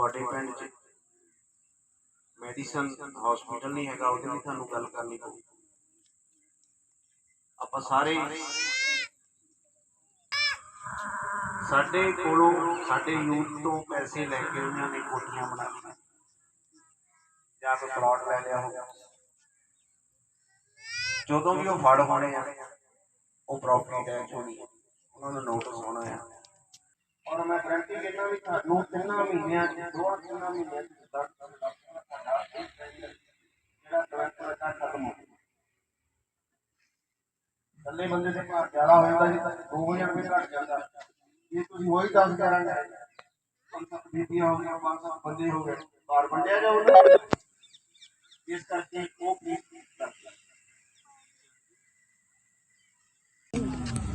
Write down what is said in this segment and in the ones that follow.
ਤੁਹਾਡੇ ਪਿੰਡ 'ਚ ਮੈਡੀਸਨ ਹਸਪੀਟਲ ਨਹੀਂ ਹੈਗਾ, ਉਹਦੇ ਲਈ ਤੁਹਾਨੂੰ ਗੱਲ ਕਰਨੀ ਪਊ। ਆਪਾਂ ਸਾਰੇ ਸਾਡੇ ਕੋਲੋਂ, ਸਾਡੇ ਯੂਥ ਤੋਂ ਪੈਸੇ ਲੈ ਕੇ ਉਹਨਾਂ ਨੇ ਕੋਠੀਆਂ ਬਣਾਈਆਂ। ਜਾਂ ਕੋਈ ਪਲਾਟ ਲੈ ਲਿਆ ਹੋਗਾ ਜਦੋਂ ਵੀ ਉਹ ਫੜ ਹੋਣੇ ਆ, ਉਹ ਪ੍ਰਾਪਰਟੀ ਟੈਕਸ ਹੋਣੀ ਆ। ਉਹਨਾਂ ਨੂੰ ਨੋਟਿਸ ਹੋਣਾ ਆ। ਔਰ ਮੈਂ ਗਰੰਟੀ ਦਿੰਦਾ ਵੀ ਤੁਹਾਨੂੰ ਤਿੰਨਾਂ ਮਹੀਨਿਆਂ ਚ ਦੋ ਤਿੰਨਾਂ ਮਹੀਨਿਆਂ ਚ ਦਸ ਦਸ ਲੱਖ ਦਾ ਤੁਹਾਡਾ ਇਹ ਟੈਂਡਰ ਜਿਹੜਾ ਕਰੰਟ ਦਾ ਖਤਮ ਹੋ ਜਾਊਗਾ ਇਕੱਲੇ ਬੰਦੇ ਦੇ ਭਾਰ ਜ਼ਿਆਦਾ ਹੋ ਜਾਂਦਾ ਜੀ ਤਾਂ 2000 ਰੁਪਏ ਘੱਟ ਜਾਂਦਾ ਇਹ ਤੁਸੀਂ ਉਹੀ 10 ਕਰਾਂਗੇ ਪੰਜ ਸੱਤ ਬੀਬੀਆਂ ਹੋ ਗਈਆਂ ਪੰਜ ਸੱਤ ਬੰਦੇ ਹੋ ਗਏ ਭਾਰ ਵੰਡਿਆ ਜਾਊਗਾ ਇਸ ਕਰਕੇ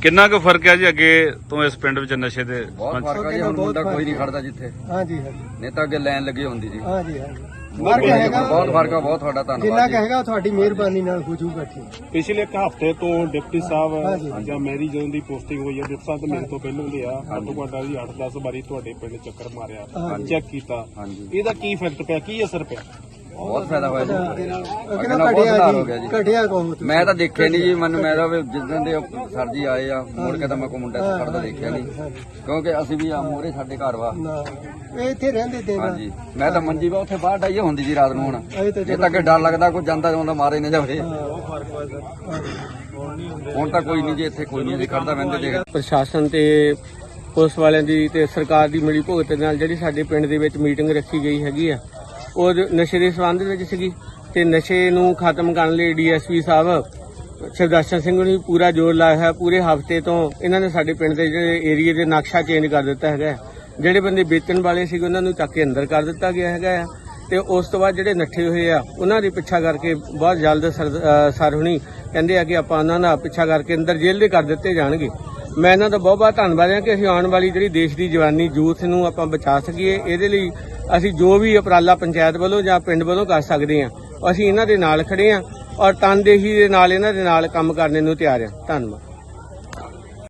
ਕਿੰਨਾ ਕੁ ਫ਼ਰਕ ਹੈ ਜੀ ਅੱਗੇ ਤੋਂ ਇਸ ਪਿੰਡ ਵਿੱਚ ਨਸ਼ੇ ਦੇ ਬਹੁਤ ਫ਼ਰਕ ਆ ਜੀ ਹੁਣ ਮੁੰਡਾ ਕੋਈ ਨਹੀਂ ਖੜਦਾ ਜਿੱਥੇ। ਹਾਂਜੀ ਹਾਂਜੀ। ਨਹੀਂ ਤਾਂ ਅੱਗੇ ਲਾਈਨ ਲੱਗੀ ਹੁੰਦੀ ਜੀ। ਹਾਂਜੀ ਹਾਂਜੀ। ਬਹੁਤ ਫ਼ਰਕ ਹੈਗਾ ਬਹੁਤ ਫ਼ਰਕ ਆ ਬਹੁਤ ਤੁਹਾਡਾ ਜਿੰਨਾ ਧੰਨਵਾਦ ਜੀ। ਕਹੇਗਾ ਤੁਹਾਡੀ ਮਿਹਰਬਾਨੀ ਨਾਲ ਹੋ ਠੀਕ ਪਿਛਲੇ ਇੱਕ ਹਫ਼ਤੇ ਤੋਂ ਡਿਪਟੀ ਹਾਂਜੀ। ਸਾਹਿਬ ਜਾਂ ਮੇਰੀ ਜਦੋਂ ਦੀ ਪੋਸਟਿੰਗ ਹੋਈ ਹੈ ਡਿਪਟੀ ਸਾਹਿਬ ਤਾਂ ਮੇਰੇ ਤੋਂ ਪਹਿਲਾਂ ਦੇ ਆ। ਘੱਟੋ ਘੱਟ ਜੀ 8-10 ਵਾਰੀ ਤੁਹਾਡੇ ਪਿੰਡ ਚੱਕਰ ਮਾਰਿਆ ਹਾਂਜੀ। ਚੈੱਕ ਕੀਤਾ। ਹਾਂਜੀ। ਇਹਦਾ ਕੀ ਇਫੈਕਟ ਪਿਆ? ਕੀ ਅਸਰ ਪਿਆ? ਬਹੁਤ ਫਾਇਦਾ ਹੋਇਆ ਜੀ। ਕਹਿੰਦਾ ਅੱਗੇ ਨਾਲ। ਬਹੁਤ ਘਟਿਆ ਸੁਧਾਰ ਹੋ ਗਿਆ ਜੀ। ਜੀ ਘਟਿਆ ਬਹੁਤ ਮੈਂ ਤਾਂ ਦੇਖਿਆ ਨਹੀਂ ਜੀ ਮੈਨੂੰ ਮੈਂ ਤਾਂ ਵੀ ਜਿੱਦਾਂ ਦੇ ਸਰ ਜੀ ਆਏ ਆ ਮੁੜ ਕੇ ਤਾਂ ਮੈਂ ਕੋ ਮੁੰਡਾ ਖੜਦਾ ਦੇਖਿਆ ਨਹੀਂ। ਕਿਉਂਕਿ ਅਸੀਂ ਵੀ ਆ ਮੋਰੇ ਸਾਡੇ ਘਰ ਵਾ। ਨਾ ਇਹ ਇੱਥੇ ਰਹਿੰਦੇ ਤੇ ਨਾ। ਹਾਂਜੀ ਮੈਂ ਤਾਂ ਮੰਜੀ ਵਾ ਉੱਥੇ ਬਾਹਰ ਡਾਈਏ ਹੁੰਦੀ ਜੀ ਰਾਤ ਨੂੰ ਹੁਣ। ਇਹ ਤਾਂ ਤਾਂ ਅੱਗੇ ਡਰ ਲੱਗਦਾ ਕੋਈ ਜਾਂਦਾ ਜਾਂਦਾ ਮਾਰੇ ਨਾ ਜਾਵੇ। ਹਾਂ। ਹੁਣ ਤਾਂ ਕੋਈ ਨਹੀਂ ਜੀ ਇੱਥੇ ਕੋਈ ਨਹੀਂ ਜੀ ਖੜਦਾ ਬੰਦੇ ਦੇਖ ਪ੍ਰਸ਼ਾਸਨ ਤੇ ਪੁਲਿਸ ਵਾਲਿਆਂ ਦੀ ਤੇ ਸਰਕਾਰ ਦੀ ਮਿਲੀ ਭੁਗਤ ਨਾਲ ਜਿਹੜੀ ਸਾਡੇ ਪਿੰਡ ਦੇ ਵਿੱਚ ਮੀਟਿੰਗ ਰੱਖੀ ਗਈ ਹੈਗੀ ਆ ਉਹ ਨਸ਼ੇ ਦੇ ਸੰਬੰਧ ਵਿੱਚ ਸੀਗੀ ਤੇ ਨਸ਼ੇ ਨੂੰ ਖਤਮ ਕਰਨ ਲਈ ਡੀਐਸਪੀ ਸਾਹਿਬ ਸਰਦਾਸ਼ਨ ਸਿੰਘ ਨੇ ਵੀ ਪੂਰਾ ਜ਼ੋਰ ਲਾਇਆ ਹੈ ਪੂਰੇ ਹਫ਼ਤੇ ਤੋਂ ਇਹਨਾਂ ਨੇ ਸਾਡੇ ਪਿੰਡ ਦੇ ਜਿਹੜੇ ਏਰੀਏ ਦੇ ਨਕਸ਼ਾ ਚੇਂਜ ਕਰ ਦਿੱਤਾ ਹੈਗਾ ਜਿਹੜੇ ਬੰਦੇ ਵੇਚਣ ਵਾਲੇ ਸੀਗੇ, ਉਹਨਾਂ ਨੂੰ ਚੱਕ ਕੇ ਅੰਦਰ ਕਰ ਦਿੱਤਾ ਗਿਆ ਹੈਗਾ ਆ ਤੇ ਉਸ ਤੋਂ ਬਾਅਦ ਜਿਹੜੇ ਨੱਠੇ ਹੋਏ ਆ, ਉਹਨਾਂ ਦੀ ਪਿੱਛਾ ਕਰਕੇ ਬਹੁਤ ਜਲਦ ਸਰ ਸਰ ਹੁਣੀ ਕਹਿੰਦੇ ਆ ਕਿ ਆਪਾਂ ਉਹਨਾਂ ਦਾ ਪਿੱਛਾ ਕਰਕੇ ਅੰਦਰ ਜੇਲ੍ਹ ਦੇ ਕਰ ਦਿੱਤੇ ਜਾਣਗੇ। ਮੈਂ ਇਹਨਾਂ ਦਾ ਬਹੁਤ ਬਹੁਤ ਧੰਨਵਾਦ ਹਾਂ ਕਿ ਅਸੀਂ ਆਉਣ ਵਾਲੀ ਜਿਹੜੀ ਦੇਸ਼ ਦੀ ਜਵਾਨੀ, ਯੂਥ ਨੂੰ ਆਪਾਂ ਬਚਾ ਸਕੀਏ। ਇਹਦੇ ਲਈ ਅਸੀਂ ਜੋ ਵੀ ਉਪਰਾਲਾ ਪੰਚਾਇਤ ਵੱਲੋਂ ਜਾਂ ਪਿੰਡ ਵੱਲੋਂ ਕਰ ਸਕਦੇ ਹਾਂ, ਅਸੀਂ ਇਹਨਾਂ ਦੇ ਨਾਲ ਖੜੇ ਹਾਂ ਔਰ ਤਨਦੇਹੀ ਦੇ ਨਾਲ, ਇਹਨਾਂ ਦੇ ਨਾਲ ਕੰਮ ਕਰਨ ਨੂੰ ਤਿਆਰ ਹਾਂ। ਧੰਨਵਾਦ।